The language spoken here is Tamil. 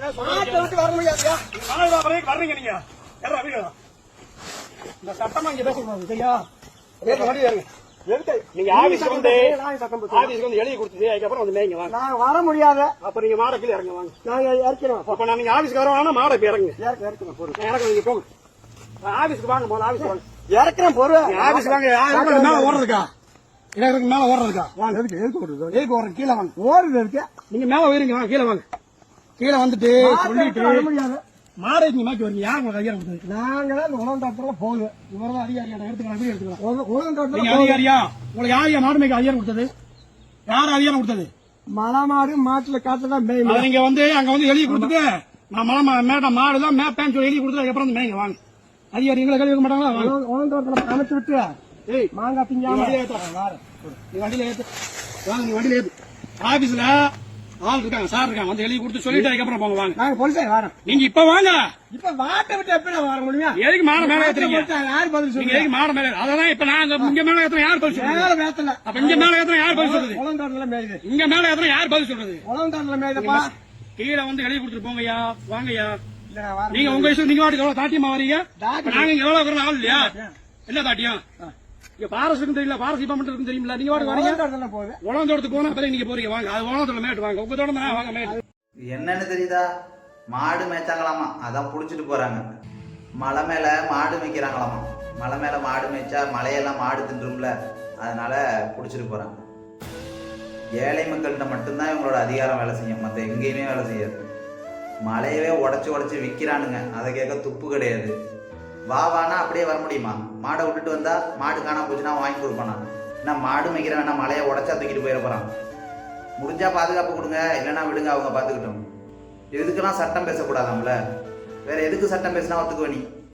விட்டு வர முடியாதுயா? மாநில வரைக்கும் வர்றீங்க நீங்க. யாரா வீடு இந்த சட்டமா இங்க பேசக்கூடாது சரியா? வேற வழி ஏறுங்க? நீங்க ஆபீஸ்க்கு வந்து நான். ஆபீஸ்க்கு வந்து எழுதி கொடுத்தது அதுக்கப்புறம் வந்து மேய்ங்க வாங்க நான் வர முடியாத. அப்ப நீங்க மாட கீழே இறங்க வாங்க. நாங்க இறக்கிறோம் அப்ப நான் நீங்க ஆபீஸ்க்கு வரவானா மாட இப்ப இறங்க நீங்க போங்க. ஆபீஸ்க்கு வாங்க முதல்ல ஆபீஸ்க்கு வாங்க. இறக்கிறேன் நீங்க ஆபீஸ்க்கு வாங்க மேல ஓடுறதுக்கா? எனக்கு மேல ஓடுறதுக்கா? வாங்க எதுக்கு எதுக்கு ஓடுது எதுக்கு ஓடுறது? கீழே வாங்க. ஓடுது இருக்கு நீங்க மேல உயிருங்க வாங்க கீழே வாங்க. கீழே வந்துட்டு சொல்லிட்டு மாடை நீங்க மாக்கி வரீங்க யார் உங்களுக்கு அதிகாரம் கொடுத்தது? நாங்க தான் இந்த உணவு டாக்டர்ல போகுது. இவர் தான் அதிகாரியா எடுத்துக்கலாம் வீடு எடுத்துக்கலாம் டாக்டர் அதிகாரியா? உங்களுக்கு யார் மாடு மேய்க்க அதிகாரம் கொடுத்தது? யார் அதிகாரம் கொடுத்தது? மலை மாடு மாட்டுல காத்து தான் மேயும் நீங்க வந்து அங்க வந்து எழுதி கொடுத்துட்டு நான் மலை மா- மேட்ட மாடு தான் மேப்பேன்னு சொல்லி எழுதி கொடுத்து அதுக்கப்புறம் மேய்ங்க வாங்க. அதிகாரி எங்களை கழுவி மாட்டாங்களா? உணவு டாக்டர்ல அமைச்சு விட்டு. ஏய் மாங்காய். நீ வண்டியில ஏத்து. வாங்க நீ வண்டியில ஏத்து. ஆபீஸ்ல ஆள் இருக்காங்க சார் இருக்காங்க வந்து எழுதி கொடுத்து சொல்லிட்டு அதுக்கப்புறம் போங்க வாங்க. நாங்க போலீஸே வரோம். நீங்க இப்ப வாங்க. இப்ப வாட்டை விட்டு எப்படி வர முடியும்? எதுக்கு மாட மேல ஏத்துறீங்க? யாரு பதில் நீங்க சொல்லுங்க? எதுக்கு மாட மேல அதான் இப்ப நான் இந்த இங்க மேல ஏத்துறேன் யார் பதில் சொல்றது? மேல வேத்தல அப்ப இங்க மேல ஏத்துறேன் யார் பதில் சொல்றது? டாக்டர்ல மேயுது. இங்க மேல ஏத்துறேன் யார் பதில் சொல்றது? டாக்டர்ல மேயுதுப்பா. கீழே வந்து எழுதி கொடுத்துட்டு போங்கய்யா வாங்கய்யா. நான். நீங்க உங்க இஷ்டம் நீங்க வாட்டுக்கு எவ்வளவு தாட்டியமா வரீங்க? நாங்க இங்க எவ்வளவு ஆள் இல்லையா? என்ன தாட்டியம்? இங்க பாரஸ் இருக்கும் தெரியல பாரஸ் டிபார்ட்மெண்ட் இருக்கும் நீங்க வரீங்க போனா போறீங்க. வாங்க அது வாங்க. உங்க வாங்க என்னன்னு தெரியுதா? மாடு மேய்ச்சாங்களாமா? அதான் புடிச்சிட்டு போறாங்க. மலை மேல மாடு மேய்க்கிறாங்களாமா? மலை மேல மாடு மேய்ச்சா மலையெல்லாம் மாடு தின்றும்ல. அதனால புடிச்சிட்டு போறாங்க. ஏழை மக்கள்கிட்ட மட்டும்தான் இவங்களோட அதிகாரம் வேலை செய்யும். மற்ற எங்கேயுமே வேலை செய்யாது. மலையவே உடச்சி உடச்சி விற்கிறானுங்க அதை கேட்க துப்பு கிடையாது. வாவானா அப்படியே வர முடியுமா? மாடை விட்டுட்டு வந்தா மாடு காணாம போச்சுன்னா வாங்கி கொடுப்பானா? என்ன மாடு மேய்க்கிற வேணா மலையை உடச்சா தூக்கிட்டு போயிட போறான்? முடிஞ்சா பாதுகாப்பு கொடுங்க இல்லைன்னா விடுங்க அவங்க பார்த்துக்கிட்டோம் எதுக்கெல்லாம் சட்டம் பேசக்கூடாதாம்ல? வேற எதுக்கு சட்டம் பேசினா ஒத்துக்குவ நீ?